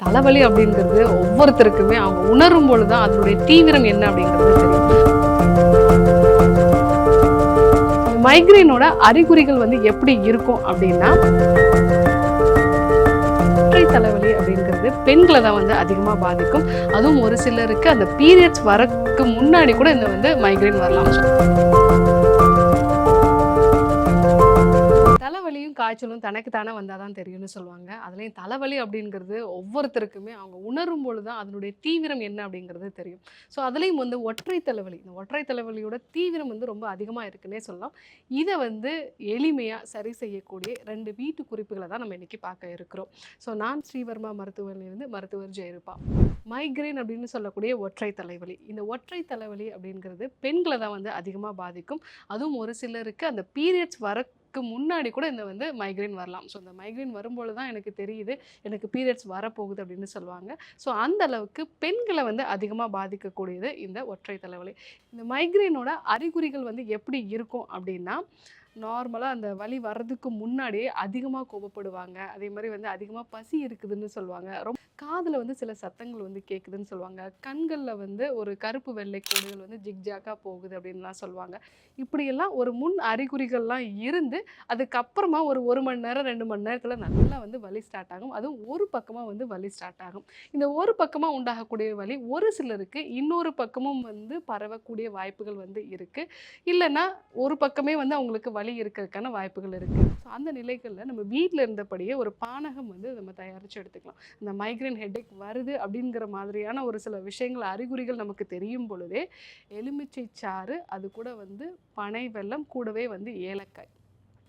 தலைவலி அப்படிங்கிறது ஒவ்வொருத்தருக்குமே அவங்க உணரும் பொழுது தான் அதனுடைய தீவிரம் என்ன அப்படிங்கிறது தெரியும். மைக்ரேனோட அறிகுறிகள் வந்து எப்படி இருக்கும் அப்படின்னா தலைவலி அப்படிங்கிறது பெண்களை தான் வந்து அதிகமாக பாதிக்கும். அதுவும் ஒரு சிலருக்கு அந்த பீரியட்ஸ் வரக்கு முன்னாடி கூட இந்த வந்து மைக்ரேன் வரலாம். சளியும் காய்ச்சலும் தனக்கு தானே வந்தால் தான் தெரியும்னு சொல்லுவாங்க. அதுலேயும் தலைவலி அப்படிங்கிறது ஒவ்வொருத்தருக்குமே அவங்க உணரும் பொழுது தான் அதனுடைய தீவிரம் என்ன அப்படிங்கிறது தெரியும். ஸோ அதுலேயும் வந்து ஒற்றை தலைவலி இந்த ஒற்றை தலைவலியோட தீவிரம் வந்து ரொம்ப அதிகமாக இருக்குன்னே சொல்லலாம். இதை வந்து எளிமையாக சரி செய்யக்கூடிய ரெண்டு வீட்டு குறிப்புகளை தான் நம்ம இன்றைக்கி பார்க்க இருக்கிறோம். ஸோ நான் ஸ்ரீவர்மா மருத்துவமனையிலிருந்து மருத்துவர் ஜெயரூபா. மைக்ரேன் அப்படின்னு சொல்லக்கூடிய ஒற்றை தலைவலி. இந்த ஒற்றை தலைவலி அப்படிங்கிறது பெண்களை தான் வந்து அதிகமாக பாதிக்கும். அதுவும் ஒரு சிலருக்கு அந்த பீரியட்ஸ் வர வரக்கு முன்னாடி கூட இந்த வந்து மைக்ரைன் வரலாம். ஸோ இந்த மைக்ரைன் வரும்பொழுது தான் எனக்கு தெரியுது எனக்கு பீரியட்ஸ் வரப்போகுது அப்படின்னு சொல்லுவாங்க. ஸோ அந்த அளவுக்கு பெண்களை வந்து அதிகமாக பாதிக்கக்கூடியது இந்த ஒற்றை தலைவலி. இந்த மைக்ரேனோட அறிகுறிகள் வந்து எப்படி இருக்கும் அப்படின்னா நார்மலாக அந்த வலி வர்றதுக்கு முன்னாடியே அதிகமாக கோபப்படுவாங்க. அதே மாதிரி வந்து அதிகமாக பசி இருக்குதுன்னு சொல்லுவாங்க. ரொம்ப காதில் வந்து சில சத்தங்கள் வந்து கேட்குதுன்னு சொல்லுவாங்க. கண்களில் வந்து ஒரு கருப்பு வெள்ளை கோடுகள் வந்து ஜிக்ஜாக்காக போகுது அப்படின்லாம் சொல்லுவாங்க. இப்படியெல்லாம் ஒரு முன் அறிகுறிகள்லாம் இருந்து அதுக்கப்புறமா ஒரு ஒரு மணி நேரம் ரெண்டு மணி நேரத்தில் நல்லா வந்து வலி ஸ்டார்ட் ஆகும். அதுவும் ஒரு பக்கமாக வந்து வலி ஸ்டார்ட் ஆகும். இந்த ஒரு பக்கமாக உண்டாகக்கூடிய வலி ஒரு சிலருக்கு இன்னொரு பக்கமும் வந்து பரவக்கூடிய வாய்ப்புகள் வந்து இருக்குது இல்லைன்னா ஒரு பக்கமே வந்து அவங்களுக்கு வலி இருக்கிறதுக்கான வாய்ப்புகள் இருக்குது ஸோ அந்த நிலைகளில் நம்ம வீட்டில் இருந்தபடியே ஒரு பானகம் வந்து நம்ம தயாரித்து எடுத்துக்கலாம். இந்த மைக்ரேன் ஹெட்டேக் வருது அப்படிங்கிற மாதிரியான ஒரு சில விஷயங்கள் அறிகுறிகள் நமக்கு தெரியும் பொழுதே எலுமிச்சை சாறு அது கூட வந்து பனை வெல்லம் கூடவே வந்து ஏலக்காய்.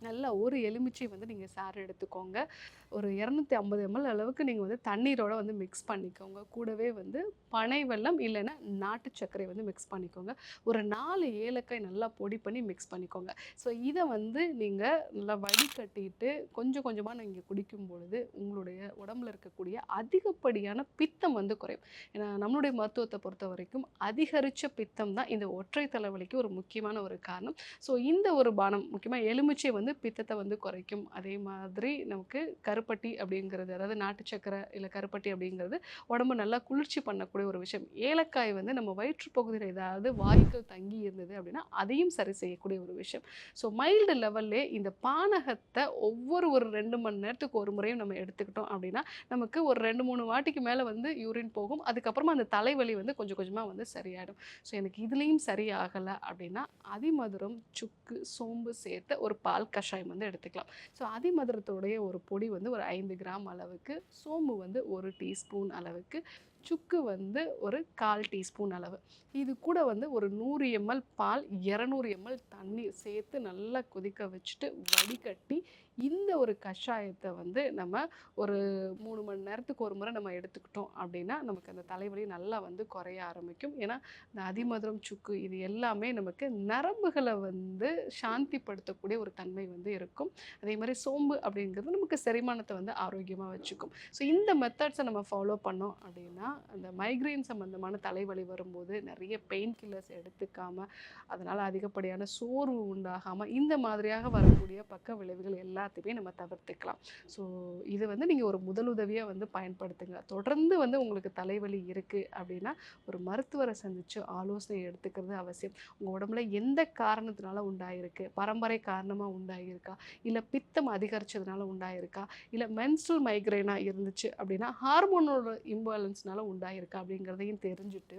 நல்லா ஒரு எலுமிச்சை வந்து நீங்கள் சாறு எடுத்துக்கோங்க. ஒரு இரநூத்தி ஐம்பது எம்எல் அளவுக்கு நீங்கள் வந்து தண்ணீரோட வந்து மிக்ஸ் பண்ணிக்கோங்க. கூடவே வந்து பனை வெள்ளம் இல்லைன்னா நாட்டு சர்க்கரை வந்து மிக்ஸ் பண்ணிக்கோங்க. ஒரு நாலு ஏலக்காய் நல்லா பொடி பண்ணி மிக்ஸ் பண்ணிக்கோங்க. ஸோ இதை வந்து நீங்கள் நல்லா வடிகட்டிட்டு கொஞ்சம் கொஞ்சமாக நீங்கள் குடிக்கும் பொழுது உங்களுடைய உடம்புல இருக்கக்கூடிய அதிகப்படியான பித்தம் வந்து குறையும். ஏன்னா நம்மளுடைய மருத்துவத்தை பொறுத்த வரைக்கும் அதிகரித்த பித்தம் தான் இந்த ஒற்றை தலைவலிக்கு ஒரு முக்கியமான ஒரு காரணம். ஸோ இந்த ஒரு பானம் முக்கியமாக எலுமிச்சை வந்து பித்தத்தை வந்து குறைக்கும். அதே மாதிரி நமக்கு கருப்பட்டி அப்படிங்கிறது அதாவது நாட்டு சக்கரை இல்லை கருப்பட்டி அப்படிங்கிறது உடம்பு நல்லா குளிர்ச்சி பண்ணக்கூடிய ஒரு விஷயம். ஏலக்காய் வந்து நம்ம வயிற்று பகுதியில் ஏதாவது வாயுக்கள் தங்கி இருந்தது அப்படின்னா அதையும் சரி செய்யக்கூடிய ஒரு விஷயம். ஸோ மைல்டு லெவல்லே இந்த பானகத்தை ஒவ்வொரு ஒரு ரெண்டு மணி நேரத்துக்கு ஒரு முறையும் நம்ம எடுத்துக்கிட்டோம் அப்படின்னா நமக்கு ஒரு ரெண்டு மூணு வாட்டிக்கு மேலே வந்து யூரின் போகும். அதுக்கப்புறமா அந்த தலைவலி வந்து கொஞ்சம் கொஞ்சமாக வந்து சரியாயிடும். ஸோ எனக்கு இதுலேயும் சரியாகலை அப்படின்னா அதிமதுரம் சுக்கு சோம்பு சேர்த்த ஒரு பால் கஷாயம் வந்து எடுத்துக்கலாம். ஸோ அதிமதுரத்துடைய ஒரு பொடி வந்து ஒரு ஐந்து கிராம் அளவுக்கு சோம்பு வந்து ஒரு டீஸ்பூன் அளவுக்கு சுக்கு வந்து ஒரு கால் டீஸ்பூன் அளவு. இது கூட வந்து ஒரு நூறு எம்எல் பால் இரநூறு எம்எல் தண்ணீர் சேர்த்து நல்லா கொதிக்க வச்சுட்டு வடிகட்டி இந்த ஒரு கஷாயத்தை வந்து நம்ம ஒரு மூணு மணி நேரத்துக்கு ஒரு முறை நம்ம எடுத்துக்கிட்டோம் அப்படின்னா நமக்கு அந்த தலைவலி நல்லா வந்து குறைய ஆரம்பிக்கும். ஏன்னா இந்த அதிமதுரம் சுக்கு இது எல்லாமே நமக்கு நரம்புகளை வந்து சாந்திப்படுத்தக்கூடிய ஒரு தன்மை வந்து இருக்கும். அதே மாதிரி சோம்பு அப்படிங்கிறது நமக்கு செரிமானத்தை வந்து ஆரோக்கியமாக வச்சுக்கும். ஸோ இந்த மெத்தட்ஸை நம்ம ஃபாலோ பண்ணோம் அப்படின்னா அந்த மைக்ரைன் சம்மந்தமான தலைவலி வரும்போது நிறைய பெயின் கில்லர்ஸ் எடுத்துக்காமல் அதனால் அதிகப்படியான சோர்வு உண்டாகாமல் இந்த மாதிரியாக வரக்கூடிய பக்க விளைவுகள் எல்லாத்தையுமே நம்ம தவிர்த்துக்கலாம். ஸோ இது வந்து நீங்கள் ஒரு முதலுதவியாக வந்து பயன்படுத்துங்க. தொடர்ந்து வந்து உங்களுக்கு தலைவலி இருக்குது அப்படின்னா ஒரு மருத்துவரை சந்தித்து ஆலோசனை எடுத்துக்கிறது அவசியம். உங்கள் உடம்புல எந்த காரணத்தினால உண்டாயிருக்கு? பரம்பரை காரணமாக உண்டாகியிருக்கா இல்லை பித்தம் அதிகரித்ததுனால உண்டாயிருக்கா? இல்லை மென்ஸ்ட்ரல் மைக்ரைனாக இருந்துச்சு அப்படின்னா ஹார்மோனோட இம்பேலன்ஸ்னால உண்டாயிருக்கா அப்படிங்கிறதையும் தெரிஞ்சுட்டு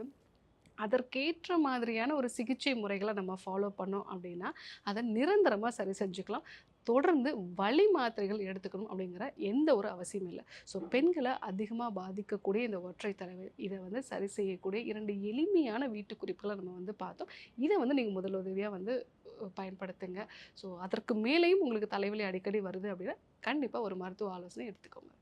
அதற்கேற்ற மாதிரியான ஒரு சிகிச்சை முறைகளை நம்ம ஃபாலோ பண்ணோம் அப்படின்னா அதை நிரந்தரமாக சரி செஞ்சுக்கலாம். தொடர்ந்து வழி மாத்திரைகள் எடுத்துக்கணும் அப்படிங்கிற எந்த ஒரு அவசியம் இல்லை. ஸோ பெண்களை அதிகமாக பாதிக்கக்கூடிய இந்த ஒற்றை தலைவர் இதை வந்து சரி செய்யக்கூடிய இரண்டு எளிமையான வீட்டு குறிப்புகளை நம்ம வந்து பார்த்தோம். இதை வந்து நீங்கள் முதலுதவியாக வந்து பயன்படுத்துங்க. ஸோ அதற்கு மேலேயும் உங்களுக்கு தலைவலி அடிக்கடி வருது அப்படின்னா கண்டிப்பாக ஒரு மருத்துவ ஆலோசனை எடுத்துக்கோங்க.